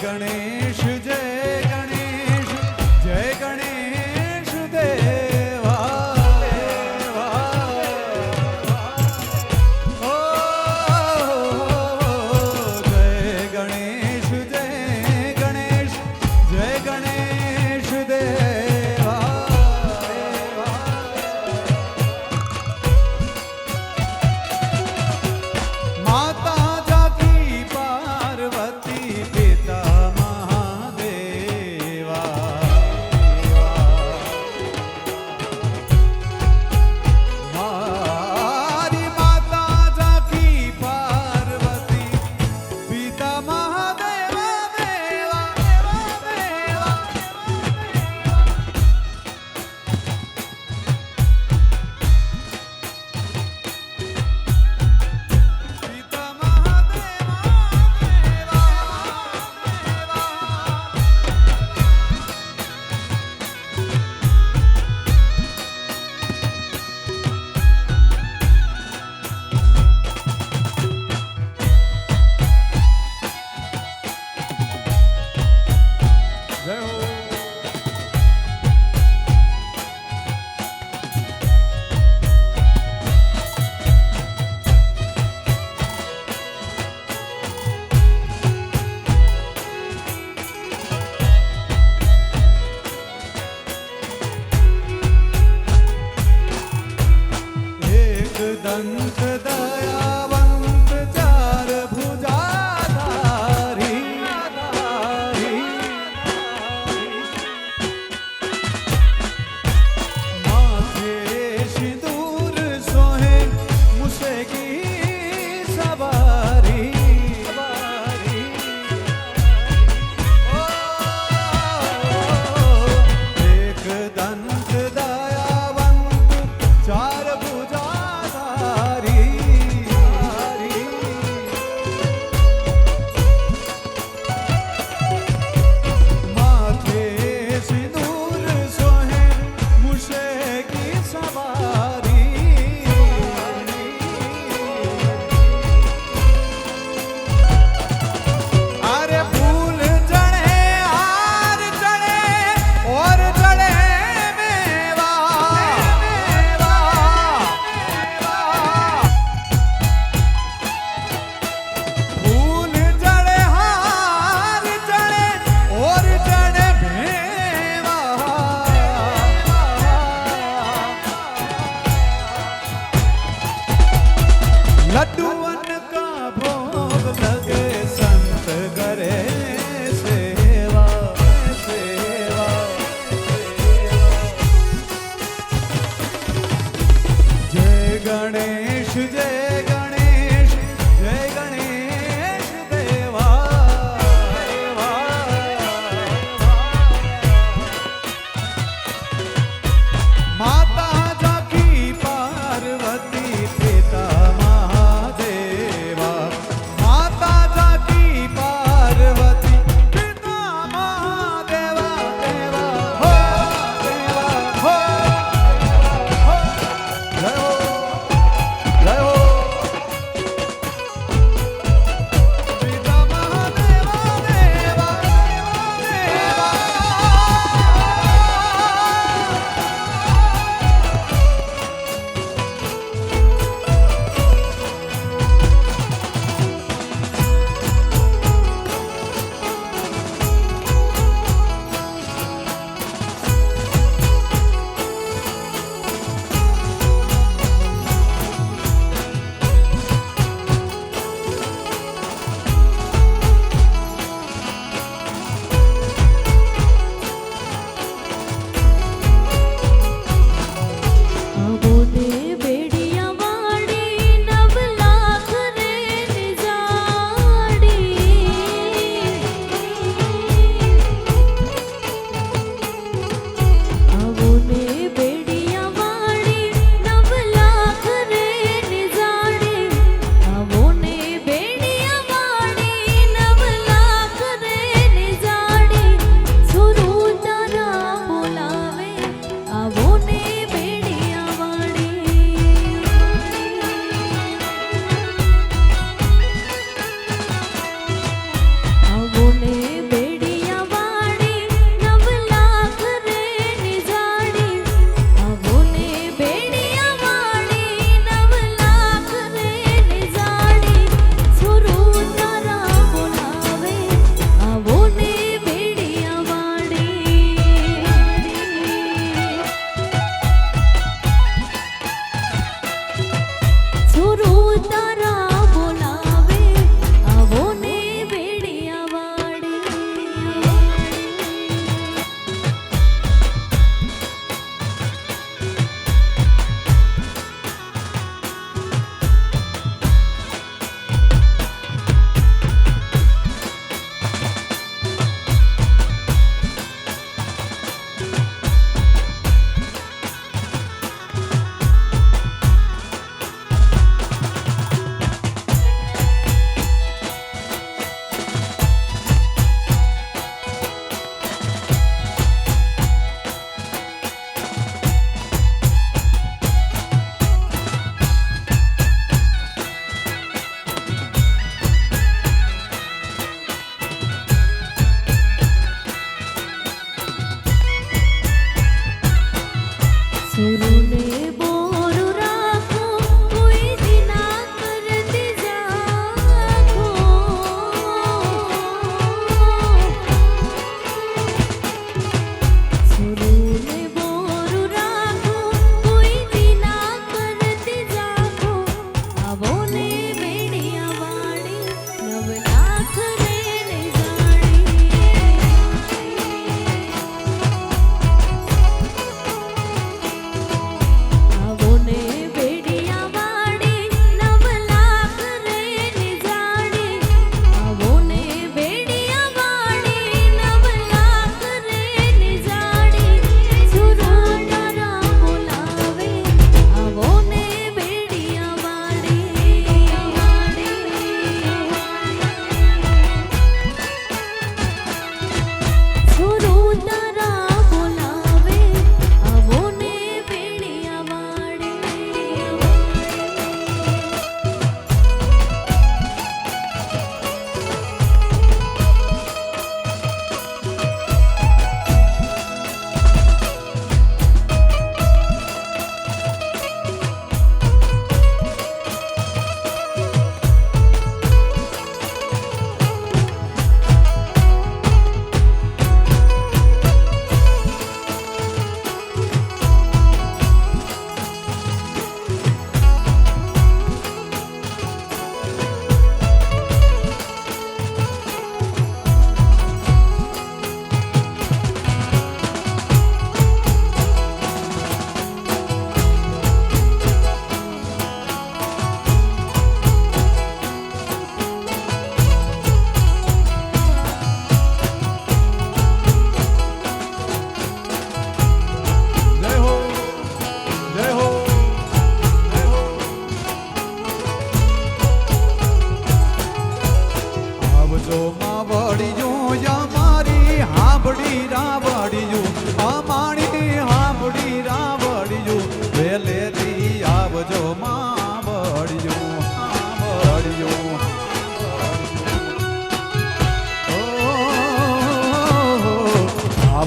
ગણેશ જય. Santa.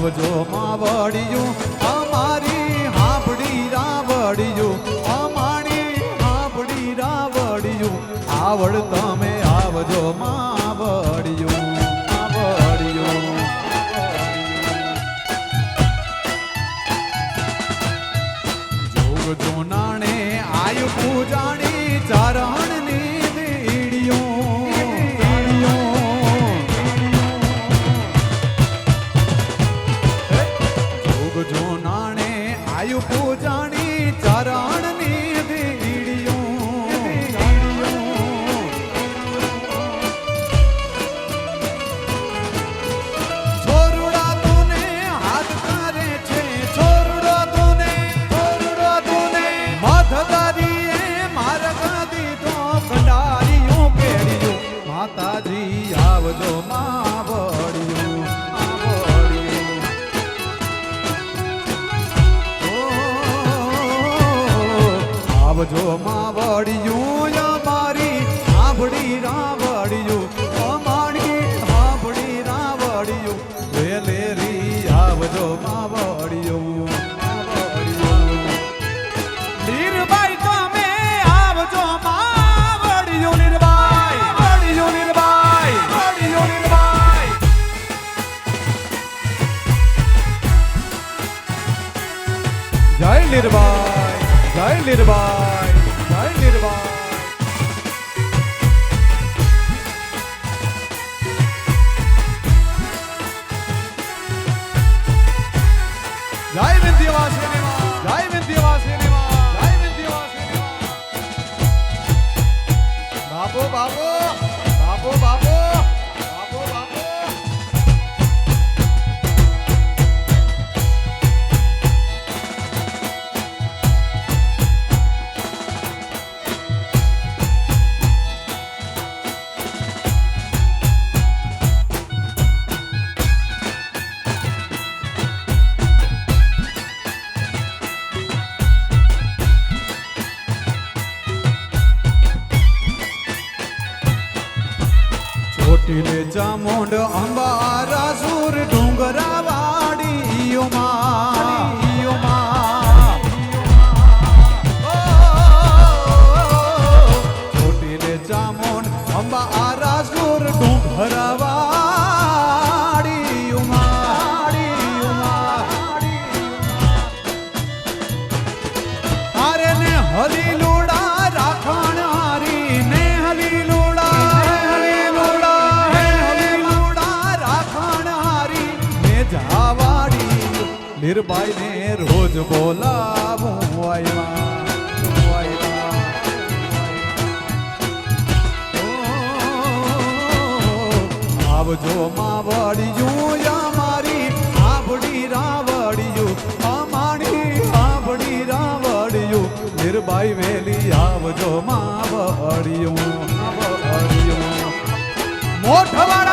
આવજો માવડિયું आवजो मावड़ियो या मारी आवड़ी रावड़ियो कमाड़ी आवड़ी रावड़ियो वेलेरी आवजो मावड़ियो निर्वाण Jai Lirbai, Jai Lirbai. Jai Vindhyava Cinema, Jai Vindhyava Cinema, Jai Vindhyava Cinema. Babu, Babu. પીલ ચામુંડ અંબારા સુર ડુંગરા વાડીઓમાં ચામુંડ અંબા આરા સુર ડુંગરા હીરબાઈ ને રોજ બોલાવું આવ્યા આવજો માવડિયું અમારી આભડી રાવડિયું અમારી આભડી રાવડિયું હીરબાઈ વેલી આવજો માવડિયું માવડિયું મોઠવા